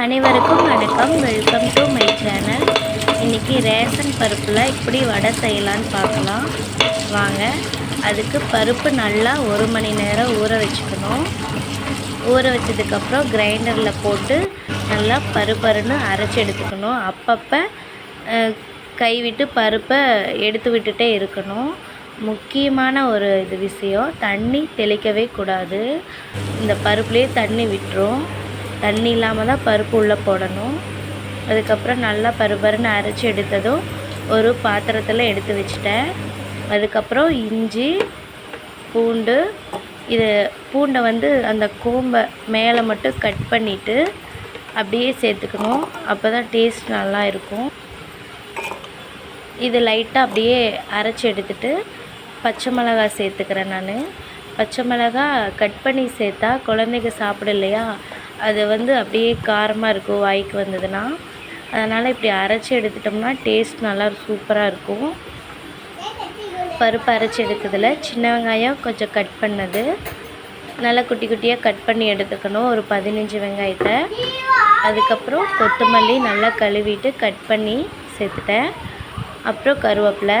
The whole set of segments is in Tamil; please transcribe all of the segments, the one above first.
அனைவருக்கும் வணக்கம். வெல்கம் டு மை சேனல் இன்றைக்கி ரேஷன் பருப்பில் இப்படி வடை செய்யலான்னு பார்க்கலாம். வாங்க அதுக்கு பருப்பு நல்லா ஒரு மணி நேரம் ஊற வச்சுக்கணும். ஊற வச்சதுக்கப்புறம் கிரைண்டரில் போட்டு நல்லா பருப்பருன்னு அரைச்சி எடுத்துக்கணும். அப்பப்போ கைவிட்டு கை விட்டு பருப்பை எடுத்து விட்டுட்டே இருக்கணும். முக்கியமான ஒரு இது விஷயம் தண்ணி தெளிக்கவே கூடாது. இந்த பருப்புலேயே தண்ணி விட்டுரும். தண்ணி இல்லாமல் தான் பருப்பு உள்ளே போடணும். அதுக்கப்புறம் நல்லா பருபருன்னு அரைச்சி எடுத்ததும் ஒரு பாத்திரத்தில் எடுத்து வச்சிட்டேன். அதுக்கப்புறம் இஞ்சி பூண்டு இது பூண்டை வந்து அந்த கோம்பை மேலே மட்டும் கட் பண்ணிவிட்டு அப்படியே சேர்த்துக்கணும். அப்போ தான் டேஸ்ட் நல்லா இருக்கும். இது லைட்டாக அப்படியே அரைச்சி எடுத்துட்டு பச்சை மிளகா சேர்த்துக்கிறேன் நான். பச்சை மிளகா கட் பண்ணி சேர்த்தா குழந்தைங்க சாப்பிடலையா? அது வந்து அப்படியே காரமாக இருக்கும் வாய்க்கு வந்ததுன்னா. அதனால் இப்படி அரைச்சி எடுத்துட்டோம்னா டேஸ்ட் நல்லா சூப்பராக இருக்கும். பருப்பு அரைச்சி எடுத்ததில் சின்ன வெங்காயம் கொஞ்சம் கட் பண்ணது. நல்லா குட்டி குட்டியாக கட் பண்ணி எடுத்துக்கணும் ஒரு பதினஞ்சு வெங்காயத்தை. அதுக்கப்புறம் கொத்தமல்லி நல்லா கழுவிட்டு கட் பண்ணி சேர்த்துட்டேன். அப்புறம் கருவேப்பிலை.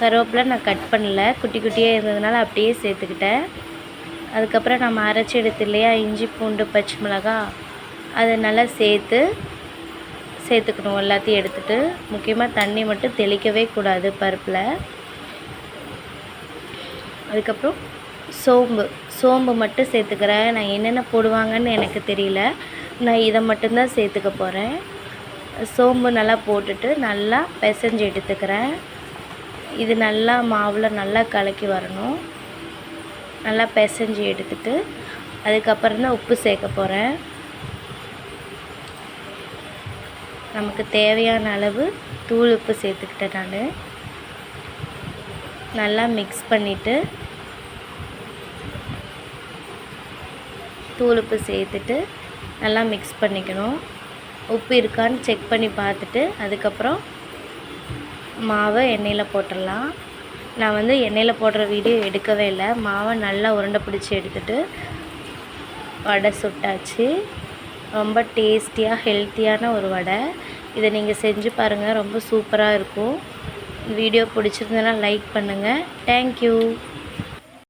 கருவேப்பிலை நான் கட் பண்ணல குட்டி குட்டியாக இருந்ததுனால அப்படியே சேர்த்துக்கிட்டேன். அதுக்கப்புறம் நம்ம அரைச்சி எடுத்து இல்லையா இஞ்சி பூண்டு பச்சை மிளகா அதை நல்லா சேர்த்து சேர்த்துக்கணும். எல்லாத்தையும் எடுத்துட்டு முக்கியமாக தண்ணி மட்டும் தெளிக்கவே கூடாது பருப்பில். அதுக்கப்புறம் சோம்பு. சோம்பு மட்டும் சேர்த்துக்கிறேன். நான் என்னென்ன போடுவாங்கன்னு எனக்கு தெரியல. நான் இதை மட்டும்தான் சேர்த்துக்க போகிறேன் சோம்பு நல்லா போட்டுட்டு நல்லா பிசைஞ்சு எடுத்துக்கிறேன். இது நல்லா மாவில் நல்லா கலக்கி வரணும். நல்லா பிசைஞ்சு எடுத்துட்டு அதுக்கப்புறம் தான் உப்பு சேர்க்க போகிறேன் நமக்கு தேவையான அளவு தூள் உப்பு சேர்த்துக்கிட்டேன் நான். நல்லா மிக்ஸ் பண்ணிவிட்டு தூள் உப்பு சேர்த்துட்டு நல்லா மிக்ஸ் பண்ணிக்கணும். உப்பு இருக்கான்னு செக் பண்ணி பார்த்துட்டு அதுக்கப்புறம் மாவை எண்ணெயில் போட்டுடலாம். நான் வந்து எண்ணெயில் போடுற வீடியோ எடுக்கவே இல்லை. மாவை நல்லா உருண்டை பிடிச்சி எடுத்துட்டு வடை சுட்டாச்சு. ரொம்ப டேஸ்டியாக ஹெல்த்தியான ஒரு வடை. இதை நீங்கள் செஞ்சு பாருங்கள் ரொம்ப சூப்பராக இருக்கும். வீடியோ பிடிச்சிருந்தனா லைக் பண்ணுங்கள் தேங்க்யூ